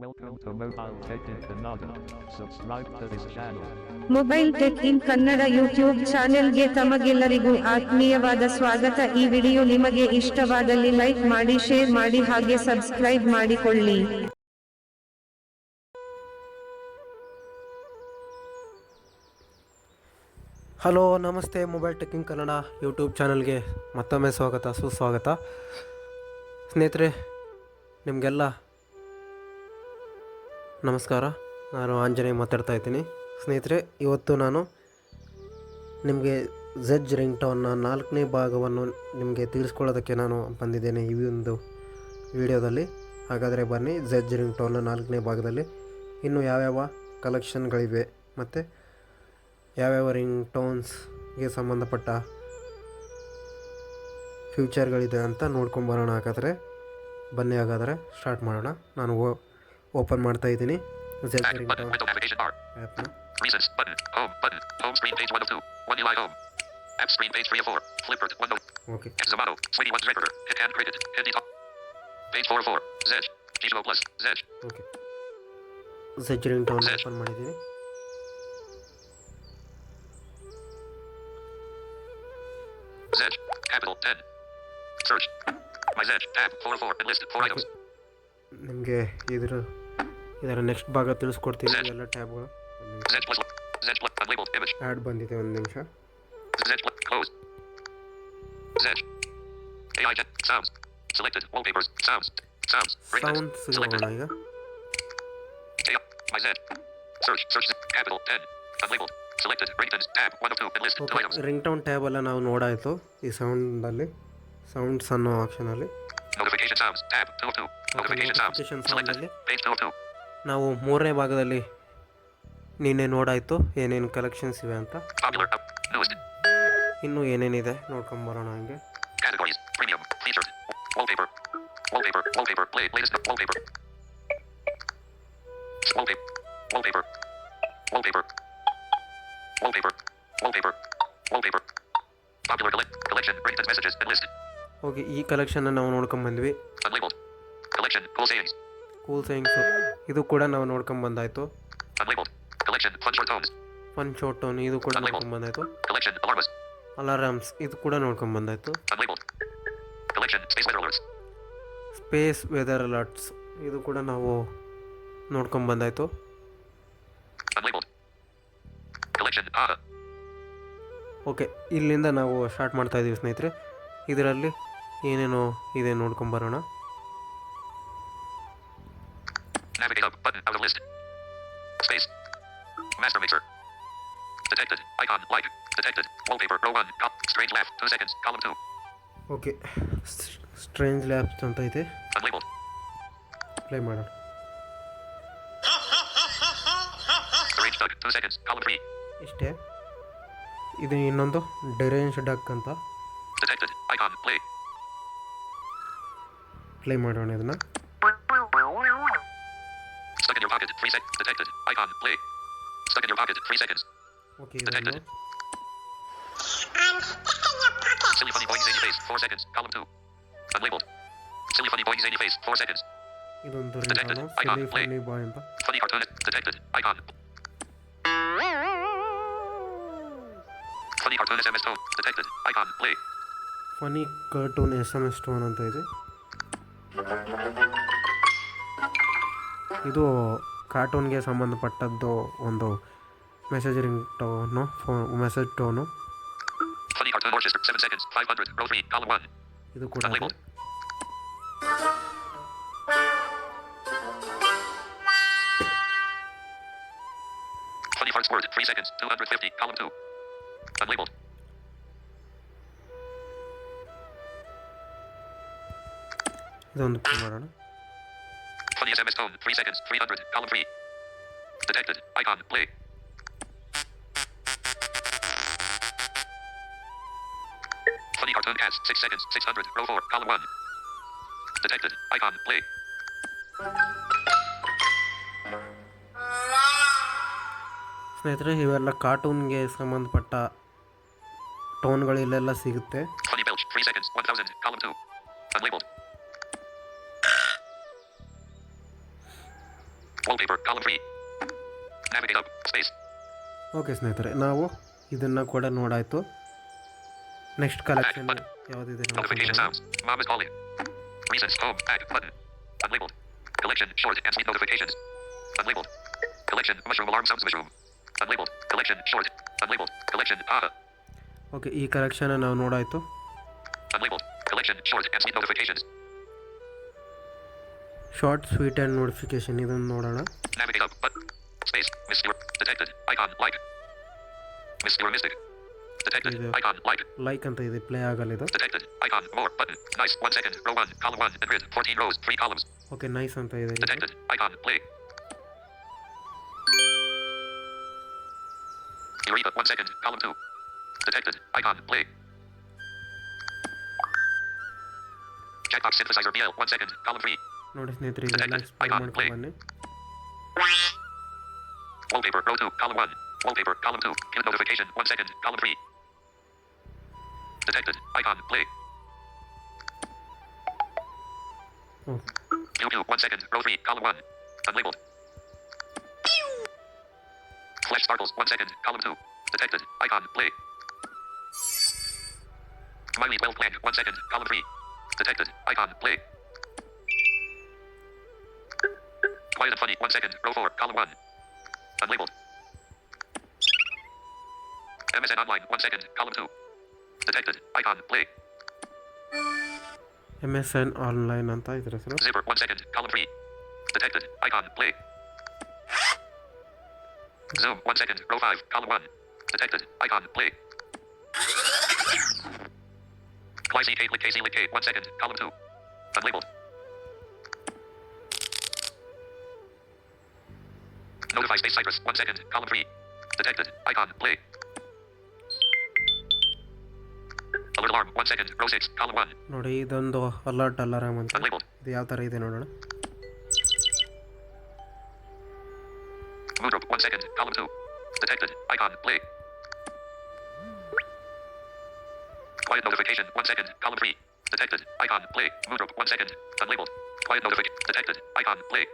Welcome to Mobile Tech in Kannada. Subscribe to this channel. Mobile tech in Kannada YouTube ಚಾನೆಲ್ಗೆ ತಮಗೆಲ್ಲರಿಗೂ ಆತ್ಮೀಯವಾದ ಸ್ವಾಗತ ಈ ವಿಡಿಯೋ ನಿಮಗೆ ಇಷ್ಟವಾದಲ್ಲಿ ಲೈಕ್ ಮಾಡಿ ಶೇರ್ ಮಾಡಿ ಹಾಗೆ ಸಬ್ಸ್ಕ್ರೈಬ್ ಮಾಡಿಕೊಳ್ಳಿ ಹಲೋ ನಮಸ್ತೆ ಮೊಬೈಲ್ ಟೆಕ್ಕಿಂಗ್ ಕನ್ನಡ ಯೂಟ್ಯೂಬ್ ಚಾನಲ್ಗೆ ಮತ್ತೊಮ್ಮೆ ಸ್ವಾಗತ ಸುಸ್ವಾಗತ ಸ್ನೇಹಿತರೆ ನಿಮಗೆಲ್ಲ ನಮಸ್ಕಾರ. ನಾನು ಆಂಜನೇಯ ಮಾತಾಡ್ತಾ ಇದ್ದೀನಿ. ಸ್ನೇಹಿತರೆ, ಇವತ್ತು ನಾನು ನಿಮಗೆ ಝೆಜ್ ರಿಂಗ್ ಟೋನ್ನ ನಾಲ್ಕನೇ ಭಾಗವನ್ನು ನಿಮಗೆ ತಿಳಿಸ್ಕೊಳ್ಳೋದಕ್ಕೆ ನಾನು ಬಂದಿದ್ದೇನೆ ಈ ಒಂದು ವಿಡಿಯೋದಲ್ಲಿ. ಹಾಗಾದರೆ ಬನ್ನಿ ಝೆಜ್ ರಿಂಗ್ ಟೋನ್ನ ನಾಲ್ಕನೇ ಭಾಗದಲ್ಲಿ. ಇನ್ನು ಯಾವ್ಯಾವ ಕಲೆಕ್ಷನ್ಗಳಿವೆ ಮತ್ತು ಯಾವ್ಯಾವ ರಿಂಗ್ ಟೋನ್ಸ್ಗೆ ಸಂಬಂಧಪಟ್ಟ ಫ್ಯೂಚರ್ಗಳಿದೆ ಅಂತ ನೋಡ್ಕೊಂಬರೋಣ ಹಾಗಾದರೆ. ಬನ್ನಿ ಹಾಗಾದರೆ ಸ್ಟಾರ್ಟ್ ಮಾಡೋಣ. ನಾನು ಓಪನ್ ಮಾಡ್ತಾ ಇದ್ದೀನಿ Z Back ring button, tone window navigation bar. ಆ್ಯಪ್ನ Recents button, home button, home screen page 1 of 2. One UI home. App screen page 3 of 4. Flipboard 1 of okay Zamato, Sweeney 1 Recorder, hit hand created, Hindi top. Page 4 of 4. Zedge, Gizmo Plus, Zedge, okay Z ring tone open ಮಾಡಿದ್ದೀನಿ Zedge, capital 10. Search. My Zedge, tab 4 of 4, and listed 4 items. ನಿಮಗೆ ಇದರ ಇದರ next ಭಾಗ ತಿಳಿಸ್ಕೊಡ್ತೀನಿ ಎಲ್ಲ ಟ್ಯಾಬ್ಗಳು add ಬಂದಿದೆ ಒಂದು ನಿಮಿಷ. ಈಗ. ರಿಂಗ್ ಟೌನ್ ಟ್ಯಾಬ್ ಎಲ್ಲ ನಾವು ನೋಡಾಯಿತು ಈ ಸೌಂಡಲ್ಲಿ ಸೌಂಡ್ಸ್ ಅನ್ನೋ ಆಪ್ಷನಲ್ಲಿ ನೋಟಿಫಿಕೇಶನ್ ಸೌಂಡಲ್ಲಿ ನಾವು ಮೂರನೇ ಭಾಗದಲ್ಲಿ ನಿನ್ನೆ ನೋಡಾಯಿತು ಏನೇನು ಕಲೆಕ್ಷನ್ಸ್ ಇವೆ ಅಂತ. ಇನ್ನೂ ಏನೇನಿದೆ ನೋಡ್ಕೊಂಡ್ ಬರೋಣ ಹಂಗೆ. ಓಕೆ ಈ ಕಲೆಕ್ಷನ್ ನಾವು ನೋಡ್ಕೊಂಡ್ ಬಂದ್ವಿ. ಕೂಲ್ ಸೈನ್ಸು ಇದು ಕೂಡ ನಾವು ನೋಡ್ಕೊಂಡು ಬಂದಾಯ್ತು. ಫನ್ ಶಾರ್ಟ್ ಟೋನ್ ಇದು ಕೂಡ ನೋಡ್ಕೊಂಡು ಬಂದಾಯ್ತು. ಅಲಾರಾಮ್ಸ್ ಇದು ಕೂಡ ನೋಡ್ಕೊಂಡು ಬಂದಾಯ್ತು. ಸ್ಪೇಸ್ ವೆದರ್ ಅಲರ್ಟ್ಸ್ ಇದು ಕೂಡ ನಾವು ನೋಡ್ಕೊಂಡು ಬಂದಾಯ್ತು. ಓಕೆ ಇಲ್ಲಿಂದ ನಾವು ಸ್ಟಾರ್ಟ್ ಮಾಡ್ತಾ ಇದ್ದೀವಿ ಸ್ನೇಹಿತರೆ. ಇದರಲ್ಲಿ ಏನೇನೋ ಇದೆ ನೋಡ್ಕೊಂಡು ಬರೋಣ. Detected. Wallpaper row one. Cop. Strange laugh. Two seconds. Column two. Okay strange labs ಅಂತ ಇದೆ Unlabeled. ಪ್ಲೇ ಮಾಡೋಣ Arrange duck. Two seconds. Column three. ಇಷ್ಟೇ ಇದು ಇನ್ನೊಂದು ಡೆರೇಂಜ್ ಡಕ್ ಅಂತ Detected. Icon play. ಪ್ಲೇ ಮಾಡೋಣ ಇದನ್ನು Stuck in your pocket. Three seconds. Detected. Icon play. Stuck in your pocket. Three seconds. Okay ಇದನ್ನು Silly funny boy, he's in your face. Four seconds. Column two. Unlabeled. Silly funny boy, he's in your face. Four seconds. Detected. Icon. Play. Funny cartoon. Detected. Icon. Funny cartoon SMS tone. Detected. Icon. Play. Funny cartoon SMS Tone S tone ಅಂತ ಇದೆ ಇದು ಕಾರ್ಟೂನ್ಗೆ ಸಂಬಂಧಪಟ್ಟದ್ದು ಒಂದು message ring tone phone message tone funny cartoon horses. 500, row 3, column 1. ಇದು ಕೂಡ Funny Hearts word, 3 seconds, 250, column 2. Unlabeled. ಇದೊಂದು print ಮಾಡೋಣ. Funny SMS tone, 3 seconds, 300, column 3. Detected, icon, play. Uncast. Six seconds. 600. Row four. Column one. Detected. Icon. Play. ಸ್ನೇಹಿತರೆ ಇವೆಲ್ಲ ಕಾರ್ಟೂನ್ಗೆ ಸಂಬಂಧಪಟ್ಟ ಟೋನ್ಗಳು ಇಲ್ಲೆಲ್ಲ ಸಿಗುತ್ತೆ okay ಸ್ನೇಹಿತರೆ ನಾವು ಇದನ್ನು ಕೂಡ ನೋಡಾಯಿತು ನೆಕ್ಸ್ಟ್ ಕಲೆಕ್ಷನ್ ಯಾವುದಿದೆ Notification ನೋಡ್ಕೊಂಡು sounds. Mom is calling. Recents. Home. Back. Button. Unlabeled. Collection. Short and sweet notifications. Unlabeled. Collection. Mushroom alarm sounds mushroom. Unlabeled. Collection. Short. Unlabeled. Collection. Ah. Okay ಈ collection ನಾವು ನೋಡಾಯಿತು Unlabeled. Collection. Short and sweet notifications. Short sweet and notification ಇದನ್ನು ನೋಡೋಣ Navigate up. Button. Space. Miss your. Detected. Icon. Like. Miss your mystic. Detected. Yeah. Icon. Like. Like ಅಂತ ಇದೆ play ಆಗಲ್ಲ ಇದು Detected. Icon. More. Button. Nice. One second. Row one. Column one. And grid. 14 rows. Three columns. Okay nice ಅಂತ ಇದೆ ಇದು. Detected. Icon. Play. Eureka. One second. Column two. Detected. Icon. Play. Jackbox synthesizer BL. One second. Column three. ನೋಡಿ ಸ್ನೇಹಿತರೆ ಇದೆಲ್ಲ Detected. Explore Icon. ಮಾಡ್ಕೊಂಡು Play. ಬನ್ನಿ Wallpaper. Row two. Column one. Wallpaper. Column two. Pin notification. One second. Column three. Detected. Icon. Play. ಹ್ಞೂ Pew pew. One second. Row three. Column one. Unlabeled. Flash sparkles. One second. Column two. Detected. Icon. Play. Smiley 12 blank. One second. Column three. Detected. Icon. Play. Quiet and funny. One second. Row four. Column one. Unlabeled. MSN online. One second. Column two. Detected. Icon. Play. M S N online ಅಂತ ಇದ್ರ ಹೆಸರು Zipper. One second. Column three. Detected. Icon. Play. Zoom. One second. Row five. Column one. Detected. Icon. Play. Glycine K. Lick KZ Lick K. One second. Column two. Unlabeled. Notify Space Cypress. One second. Column three. Detected. Icon. Play. alarm. One second. Row six. Column one. ನೋಡಿ ಇದೊಂದು alert alarm ಅಂತ Unlabeled. ಇದು ಯಾವ ಥರ ಇದೆ ನೋಡೋಣ Mood group, one second, column two. Detected. Icon, play. Quiet notification, one second, column three. Detected. Icon, play. Mood group, one second. Unlabeled. Quiet notification. Detected. Icon, play.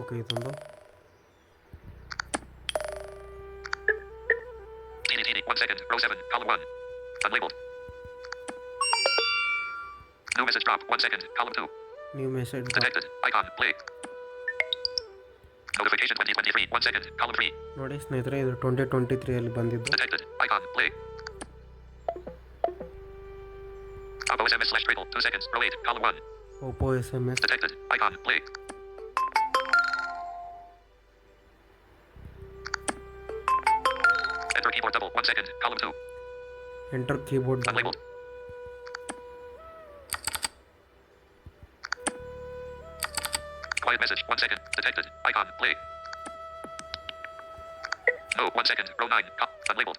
Okay ಇದೊಂದು Teeny teeny, one second, row seven, column one. Unlabeled. New message drop, one second, column two. New message Detected. Icon, play. Notification 2023, one second, column three. ನೋಡಿ ಸ್ನೇಹಿತರೆ ಇದು twenty twenty ತ್ರೀಯಲ್ಲಿ ಬಂದಿದ್ದು Detected. Icon, play. Oppo SMS slash Triple, two seconds, row eight, column one. Oppo S M S Detected. Icon. Play. Enter keyboard double. One second. Column two. Enter keyboard Unlabeled. One second. Detected. Icon. Play. No. One second. Row nine. Co- unlabeled.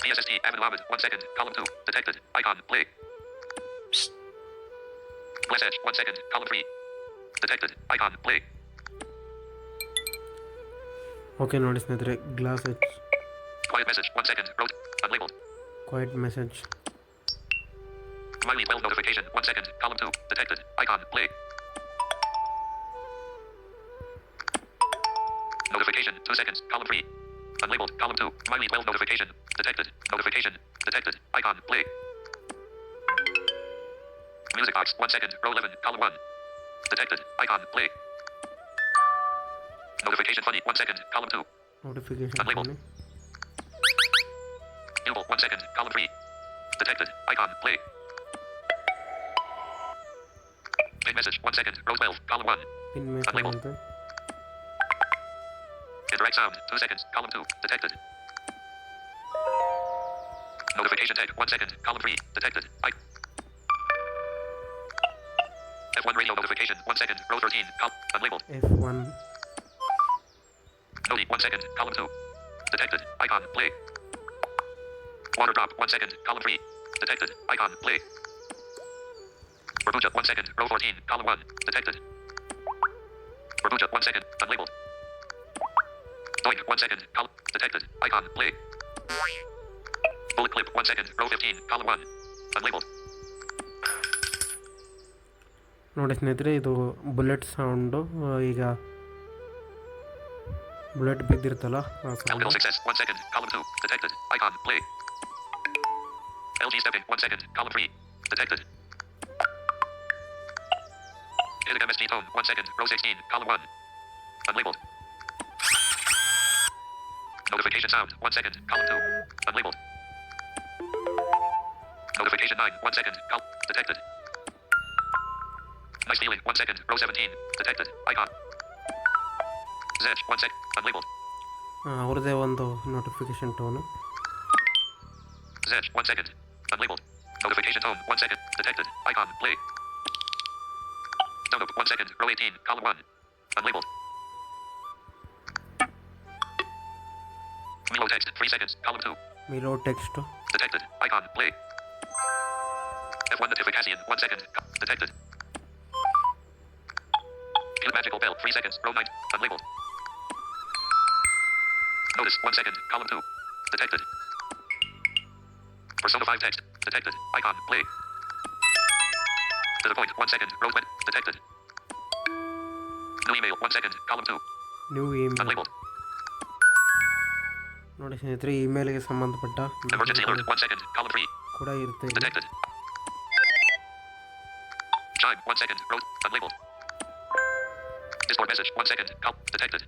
PSST. Avid Mohammed. One second. Column two. Detected. Icon. Play. Bless Edge. One second. Column three. Detected. Icon. Play. Okay ನೋಡಿ ಸ್ನೇಹಿತರೆ glass H Quiet message. One second. Row. Unlabeled. Quite message Miley 12 notification. One second. Column two. Detected. Icon. Play. Notification. Two seconds. Column three. Unlabeled. Column two. Miley 12 notification. Detected. Notification. Detected. Icon. Play. Music box. One second. Row 11. Column one. Detected. Icon. Play. Notification funny. One second. Column two. Notification. Unlabeled. Funny. One second. Column three. Detected. Icon. Play. Pin message. One second. Row 12. Column 1. Pin message. Unlabeled. Indirect sound. Two seconds. Column 2. Detected. Notification tag. One second. Column 3. Detected. I. F1 radio notification. One second. Row 13. column unlabeled. F1. Noti. One second. Column 2. Detected. Icon. Play. Water drop. One second. Column 3. Detected. Icon. Play. Burbuja. 1 second. Row 14. Column 1. Detected. Burbuja. 1 second. Unlabeled. Doink. 1 second. Column. Detected. Icon. Play. Bullet clip. 1 second. Row 15. Column 1. Unlabeled. ನೋಡಿ ಸ್ನೇಹಿತರೆ ಇದು bullet sound ಈಗ bullet ಬಿದ್ದಿರ್ತಲ್ಲ ಆ Hidden MSG tone. One second. Row 16. Column one. Unlabeled. Notification sound. One second. Column two. Unlabeled. Notification nine. One second. Col- detected. Nice feeling. One second. Row 17. Detected. Icon. Zedge. One sec. Unlabeled. ಅವ್ರದ್ದೇ ಒಂದು notification tone Zedge, one second. Unlabeled. Notification tone, one second. Detected. Icon, play. Download. One second. Row 18. Column 1. Unlabeled. Milo text. 3 seconds. Column 2. Milo text. Detected. Icon. Play. F1 notification. 1 second. Detected. Kill magical bell. 3 seconds. Row 9. Unlabeled. Notice. 1 second. Column 2. Detected. Persona 5 text. Detected. Icon. Play. To the point, 1 second. Row 20. Detected. New email, 1 second. Column 2. ನೀವು email Unlabeled. ನೋಡಿ ಸ್ನೇಹಿತರೆ ಇಮೇಲ್ಗೆ ಸಂಬಂಧಪಟ್ಟ Emergency alert, 1 second. Column 3. ಕೂಡ ಇರುತ್ತೆ ಇಲ್ಲಿ. Detected. Chime, one second. Row, unlabeled. Discord message, one second. Col- detected.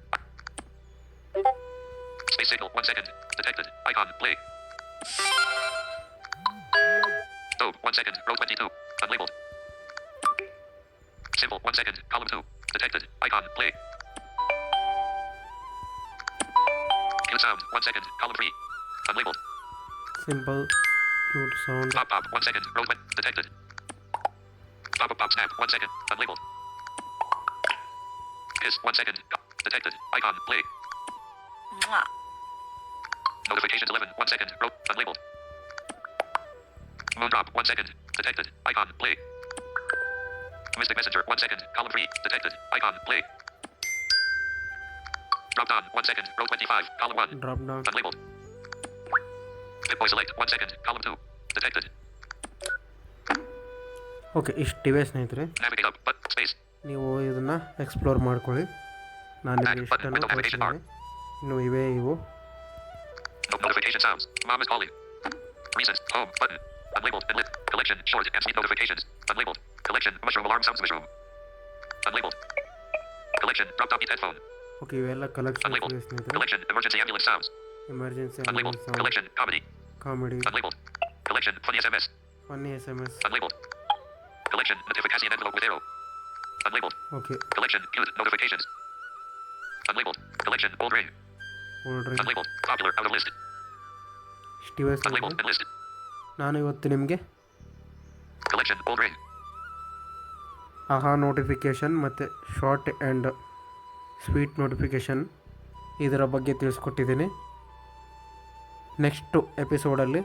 Space signal, one second. Detected. Icon, play. Dope, one second. Row 22. Unlabeled. One second. Column two. Detected. Icon. Play. Unit sound. One second. Column three. Unlabeled. Symbol. Unit sound. Pop pop. One second. Roadway. Detected. Pop up pop snap. One second. Unlabeled. Kiss. One second. Detected. Icon. Play. Mwah. Notifications 11. One second. Row. Unlabeled. Moon drop. One second. Detected. Icon. Play. Mystic messenger, one second. Column 3. Detected. Icon, play. Drop down, one second. Row 25. Column 1. Drop down Unlabeled. Bitboy select, one second. Column 2. Detected. Okay ಇಷ್ಟಿವೆ ಸ್ನೇಹಿತರೆ Navigate up, but space. ನೀವು ಇದನ್ನು explore ಮಾಡ್ಕೊಳ್ಳಿ ನಾನು Back ನಿಮಗೆ button ಇಷ್ಟನ್ನು with notification bar. ತೋರಿಸಿದ್ದೀನಿ ಇನ್ನು ಇವೆ ಇವು No notification sounds. Mom is calling. Recent. Home. Button. Unlabeled. And lit. Collection. Short. And speed notifications. Unlabeled. Collection. Mushroom alarm sounds mushroom. Unlabeled. Collection. Drop top headphone. Okay ಇವೆಲ್ಲ collections Unlabeled. ಇವೆ ಸ್ನೇಹಿತರೆ Collection. Emergency ambulance sounds. Emergency Unlabeled. Collection. Comedy. Comedy Unlabeled. Collection. Funny SMS. Funny S M S Unlabeled. Collection. Notification envelope with arrow. Unlabeled. Okay Collection. Cute. Notifications. Unlabeled. Collection. Old ring. ನೋಡ್ರಿ Unlabeled. Popular. Out of list. ಇಷ್ಟಿವೆ Unlabeled. ಸ್ನೇಹಿತರೆ And list. ನಾನು ಇವತ್ತು ನಿಮಗೆ Collection. Old ring. ಆಹಾ notification ಮತ್ತು short and sweet notification ಇದರ ಬಗ್ಗೆ ತಿಳಿಸ್ಕೊಟ್ಟಿದ್ದೀನಿ. Next ಎಪಿಸೋಡಲ್ಲಿ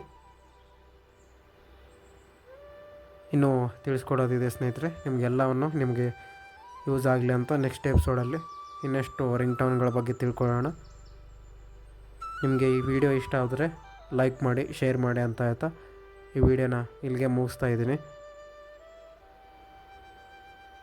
ಇನ್ನೂ ತಿಳಿಸ್ಕೊಡೋದಿದೆ ಸ್ನೇಹಿತರೆ, ನಿಮಗೆಲ್ಲವನ್ನು ನಿಮಗೆ ಯೂಸ್ ಆಗಲಿ ಅಂತ ನೆಕ್ಸ್ಟ್ ಎಪಿಸೋಡಲ್ಲಿ ಇನ್ನಷ್ಟು ರಿಂಗ್ ಟೌನ್ಗಳ ಬಗ್ಗೆ ತಿಳ್ಕೊಳ್ಳೋಣ. ನಿಮಗೆ ಈ ವಿಡಿಯೋ ಇಷ್ಟ ಆದರೆ ಲೈಕ್ ಮಾಡಿ ಶೇರ್ ಮಾಡಿ ಅಂತ ಹೇಳ್ತಾ ಈ ವಿಡಿಯೋನ ಇಲ್ಲಿಗೆ ಮುಗಿಸ್ತಾ ಇದ್ದೀನಿ.